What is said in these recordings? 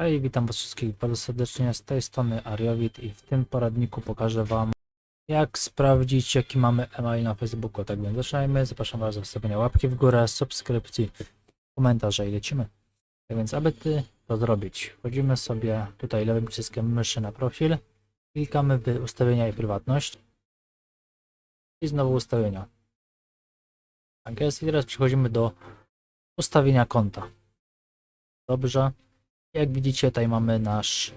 Hej, witam was wszystkich bardzo serdecznie, z tej strony Ariowit i w tym poradniku pokażę wam jak sprawdzić jaki mamy email na Facebooku. Tak więc zaczynajmy, zapraszam was do zostawienia łapki w górę, subskrypcji, komentarza i lecimy. Tak więc aby ty to zrobić, wchodzimy sobie tutaj lewym przyciskiem myszy na profil, klikamy w ustawienia i prywatność i znowu ustawienia. Tak jest i teraz przechodzimy do ustawienia konta. Dobrze. Jak widzicie, tutaj mamy nasz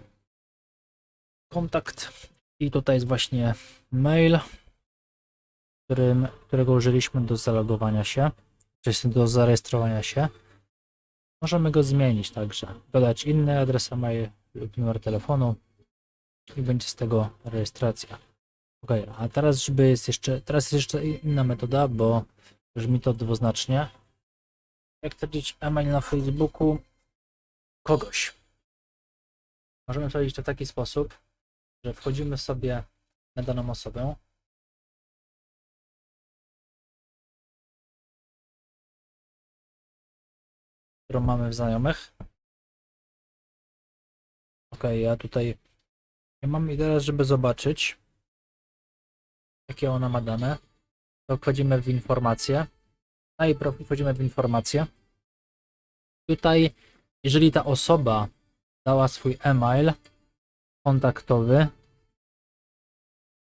kontakt i tutaj jest właśnie mail, którym, którego użyliśmy do zalogowania się, czy do zarejestrowania się. Możemy go zmienić także, dodać inny adres mail lub numer telefonu i będzie z tego rejestracja. Ok, a teraz żeby jest jeszcze, teraz jest jeszcze inna metoda, bo brzmi to dwuznacznie. Jak sprawdzić e-mail na Facebooku kogoś. Możemy zrobić to w taki sposób, że wchodzimy sobie na daną osobę. którą mamy w znajomych. Ok, ja tutaj nie mam i teraz, żeby zobaczyć, jakie ona ma dane, to wchodzimy w informacje. Na jej profil wchodzimy w informacje. Tutaj jeżeli ta osoba dała swój e-mail kontaktowy,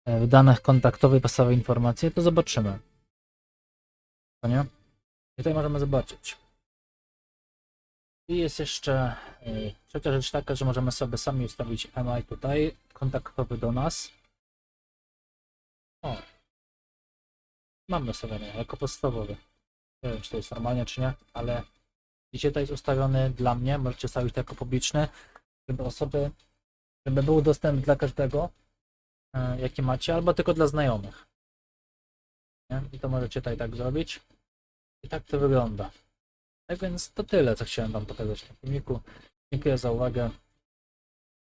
e, w danych kontaktowych podstawowe informacje, to zobaczymy. To nie? I tutaj możemy zobaczyć. I jest jeszcze e, trzecia rzecz taka, że możemy sobie sami ustawić e-mail tutaj, kontaktowy do nas. O. Mamy ustawiony jako podstawowy. Nie wiem, czy to jest normalnie, czy nie, ale Widzicie, to jest ustawiony dla mnie, możecie ustawić to jako publiczny, żeby osoby, żeby był dostęp dla każdego, e, jaki macie, albo tylko dla znajomych. Nie? I to możecie tutaj tak zrobić. I tak to wygląda. Tak więc to tyle, co chciałem Wam pokazać w tym filmiku. Dziękuję za uwagę. Mam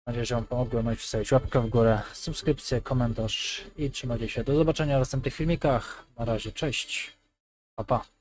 nadzieję, że Wam pomogłem. Możecie stawić łapkę w górę, subskrypcję, komentarz i trzymajcie się. Do zobaczenia w następnych filmikach. Na razie, cześć. Pa, pa.